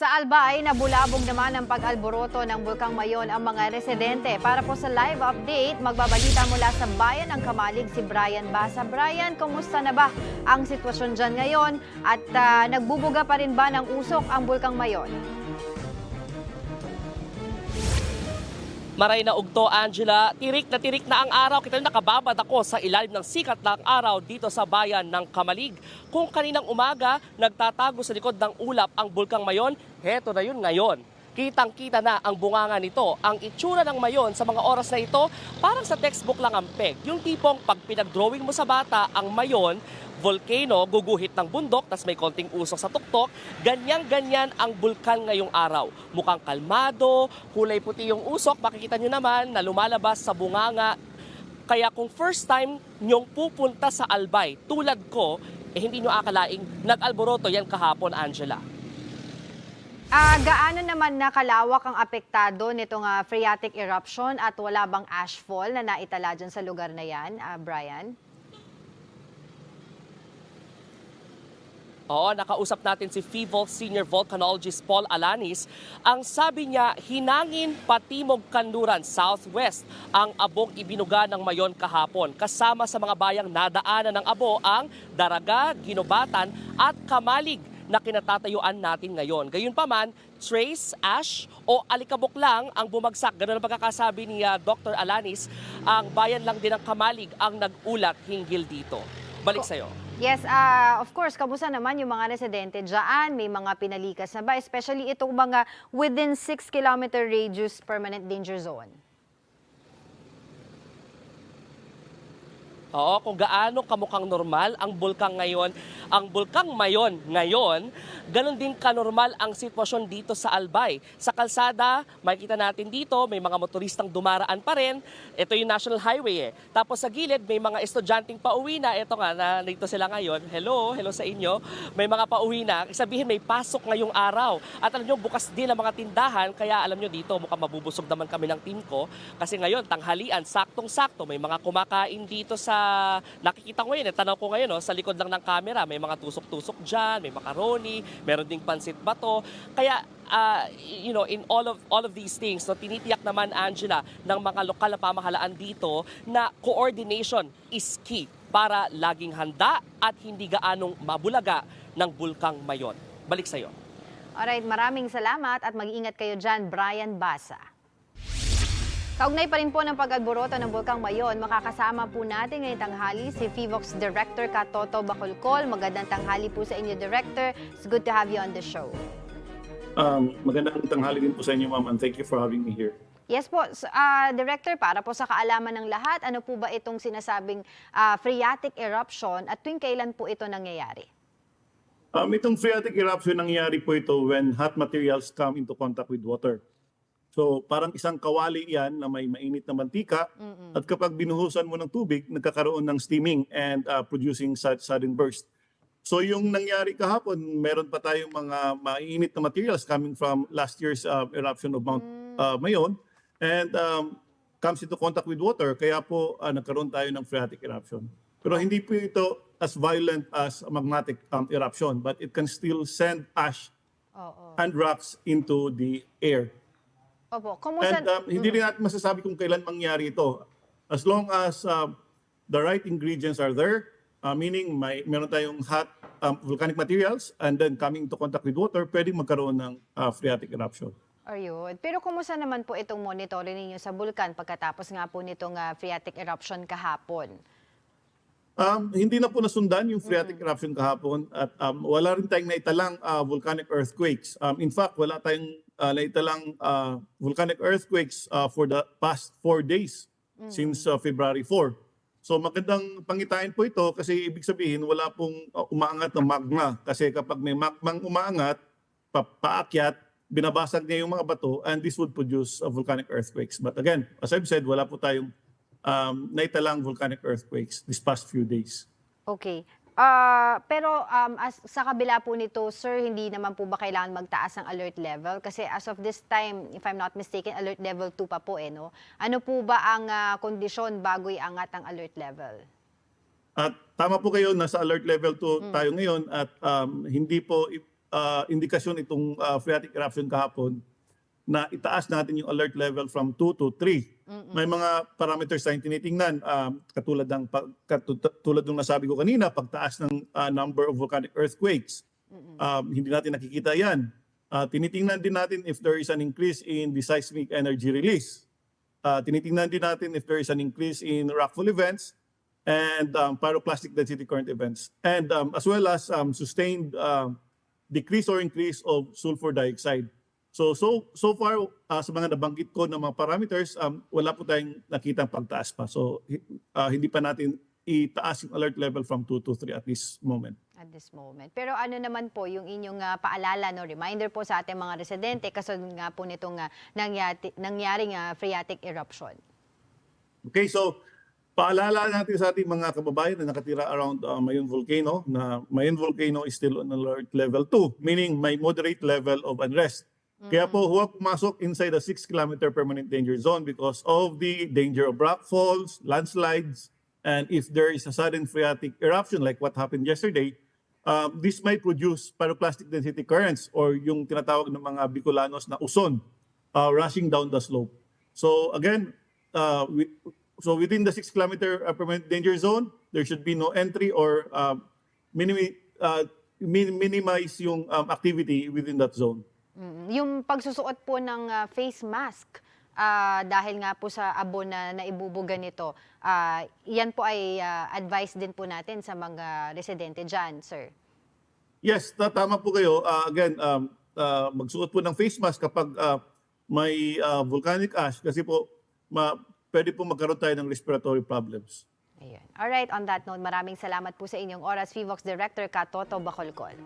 Sa Albay, nabulabog naman ang pag-alboroto ng Bulkang Mayon ang mga residente. Para po sa live update, magbabalita mula sa bayan ng Kamalig si Brian Basa. Brian, kumusta na ba ang sitwasyon dyan ngayon? At ah, nagbubuga pa rin ba ng usok ang Bulkang Mayon? Maray na ugto, Angela. Tirik na tirik na ang araw. Kita nakababad ako sa ilalim ng sikat ng araw dito sa bayan ng Kamalig. Kung kaninang umaga, nagtatago sa likod ng ulap ang bulkang mayon, heto na yun ngayon. Kitang-kita na ang bunganga nito. Ang itsura ng mayon sa mga oras na ito, parang sa textbook lang ang peg. Yung tipong pag pinag-drawing mo sa bata ang mayon, volcano, guguhit ng bundok, tas may konting usok sa tuktok, ganyan-ganyan ang bulkan ngayong araw. Mukhang kalmado, kulay puti yung usok, makikita nyo naman na lumalabas sa bunganga. Kaya kung first time nyong pupunta sa Albay, tulad ko, eh hindi nyo akalaing nag-alboroto yan kahapon, Angela. Ah, gaano naman nakalawak ang apektado nitong ah, phreatic eruption at wala bang ashfall na naitala dyan sa lugar na yan, ah, Brian? Oo, nakausap natin si FIVOL Senior Volcanologist Paul Alanis. Ang sabi niya, hinangin patimog kanluran, southwest, ang abong ibinuga ng mayon kahapon. Kasama sa mga bayang nadaanan ng abo ang Daraga, Ginobatan at Kamalig na kinatatayuan natin ngayon. Gayunpaman, trace, ash o alikabok lang ang bumagsak. Ganun ang pagkakasabi ni ah, Dr. Alanis. Ang bayan lang din ng Kamalig ang nag-ulat hinggil dito. Balik sa'yo. Yes, ah, of course, kamusta naman yung mga residente dyan? May mga pinalikas na ba? Especially itong mga within 6 kilometer radius permanent danger zone. Oo, kung gaano kamukhang normal ang bulkang ngayon, ang bulkang mayon ngayon, ganun din kanormal ang sitwasyon dito sa Albay. Sa kalsada, makikita natin dito, may mga motoristang dumaraan pa rin. Ito yung National Highway eh. Tapos sa gilid, may mga estudyanteng pauwi na. Ito nga, na dito sila ngayon. Hello, hello sa inyo. May mga pauwi na. Sabihin, may pasok ngayong araw. At alam nyo, bukas din ang mga tindahan. Kaya alam nyo dito, mukhang mabubusog naman kami ng team ko. Kasi ngayon, tanghalian, saktong-sakto, may mga kumakain dito sa, nakikita ko yun, eh, tanaw ko ngayon, oh, sa likod lang ng camera, may mga tusok-tusok dyan, may macaroni, meron ding pansit bato. Kaya, ah, you know, in all of all of these things, no, tinitiyak naman, Angela, ng mga lokal na pamahalaan dito na coordination is key para laging handa at hindi gaanong mabulaga ng bulkang mayon. Balik sa'yo. Alright, maraming salamat at mag-ingat kayo dyan, Brian Basa. Kaugnay pa rin po ng pag-alboroto ng Bulkang Mayon, makakasama po natin ngayong tanghali si FIVOX Director Katoto Bacolcol. Magandang tanghali po sa inyo, Director. It's good to have you on the show. Um, magandang tanghali din po sa inyo, ma'am, and thank you for having me here. Yes po, ah, Director, para po sa kaalaman ng lahat, ano po ba itong sinasabing ah, phreatic eruption at tuwing kailan po ito nangyayari? Um, itong phreatic eruption nangyayari po ito when hot materials come into contact with water. So parang isang kawali yan na may mainit na mantika at kapag binuhusan mo ng tubig, nagkakaroon ng steaming and uh, producing su- sudden burst. So yung nangyari kahapon, meron pa tayong mga mainit na materials coming from last year's uh, eruption of Mount uh, Mayon and um, comes into contact with water kaya po uh, nagkaroon tayo ng phreatic eruption. Pero hindi po ito as violent as a magmatic um, eruption but it can still send ash Oo. and rocks into the air. Opo, kumusta... And um, hindi rin natin masasabi kung kailan mangyari ito. As long as um, the right ingredients are there, uh, meaning may meron tayong hot um, volcanic materials and then coming into contact with water, pwedeng magkaroon ng uh, phreatic eruption. Ayun. Pero kumusta naman po itong monitoring ninyo sa bulkan pagkatapos nga po nitong ah, phreatic eruption kahapon? Um, hindi na po nasundan yung phreatic eruption kahapon at um, wala rin tayong naitalang uh, volcanic earthquakes. Um, in fact, wala tayong uh, naitalang uh, volcanic earthquakes uh, for the past four days since uh, February 4. So magandang pangitain po ito kasi ibig sabihin wala pong uh, umaangat na magma. Kasi kapag may magmang umaangat, pa paakyat, binabasag niya yung mga bato and this would produce uh, volcanic earthquakes. But again, as I've said, wala po tayong um, naitalang volcanic earthquakes this past few days. Okay. Ah, pero um, as, sa kabila po nito, sir, hindi naman po ba kailangan magtaas ng alert level? Kasi as of this time, if I'm not mistaken, alert level 2 pa po eh, no? Ano po ba ang ah, kondisyon bago iangat ang alert level? At tama po kayo, nasa alert level 2 tayo ngayon at um, hindi po ah, indikasyon itong ah, phreatic eruption kahapon na itaas natin yung alert level from 2 to 3. May mga parameters tayong tinitingnan um, katulad ng pag- katu- tulad ng nasabi ko kanina, pagtaas ng ah, number of volcanic earthquakes. Um, hindi natin nakikita 'yan. Ah, tinitingnan din natin if there is an increase in the seismic energy release. Ah, tinitingnan din natin if there is an increase in rockfall events and um, pyroclastic density current events and um, as well as um, sustained um, decrease or increase of sulfur dioxide. So so so far uh, sa mga nabanggit ko na mga parameters um, wala po tayong nakitang pagtaas pa. So uh, hindi pa natin itaas yung alert level from 2 to 3 at this moment. At this moment. Pero ano naman po yung inyong ah, paalala, no, reminder po sa ating mga residente kasunod nga po nitong ah, nangyati, nangyaring ah, phreatic eruption. Okay, so paalala natin sa ating mga kababayan na nakatira around uh, Mayon Volcano na Mayon Volcano is still on alert level 2, meaning may moderate level of unrest. Kaya po huwag pumasok inside the 6 kilometer permanent danger zone because of the danger of rockfalls, landslides, and if there is a sudden phreatic eruption like what happened yesterday, uh, this might produce pyroclastic density currents or yung tinatawag ng mga Bicolanos na uson uh, rushing down the slope. So again, uh, we, so within the 6 kilometer uh, permanent danger zone, there should be no entry or uh, minimi, uh, min- minimize yung um, activity within that zone. Mm, Yung pagsusuot po ng ah, face mask ah, dahil nga po sa abo na naibubuga nito, ah, yan po ay ah, advice din po natin sa mga residente dyan, sir. Yes, ta- tama po kayo. Uh, again, um, uh, magsuot po ng face mask kapag uh, may uh, volcanic ash kasi po ma- pwede po magkaroon tayo ng respiratory problems. Ayun. Alright, on that note, maraming salamat po sa inyong oras, FIVOX Director Katoto Bacolcol.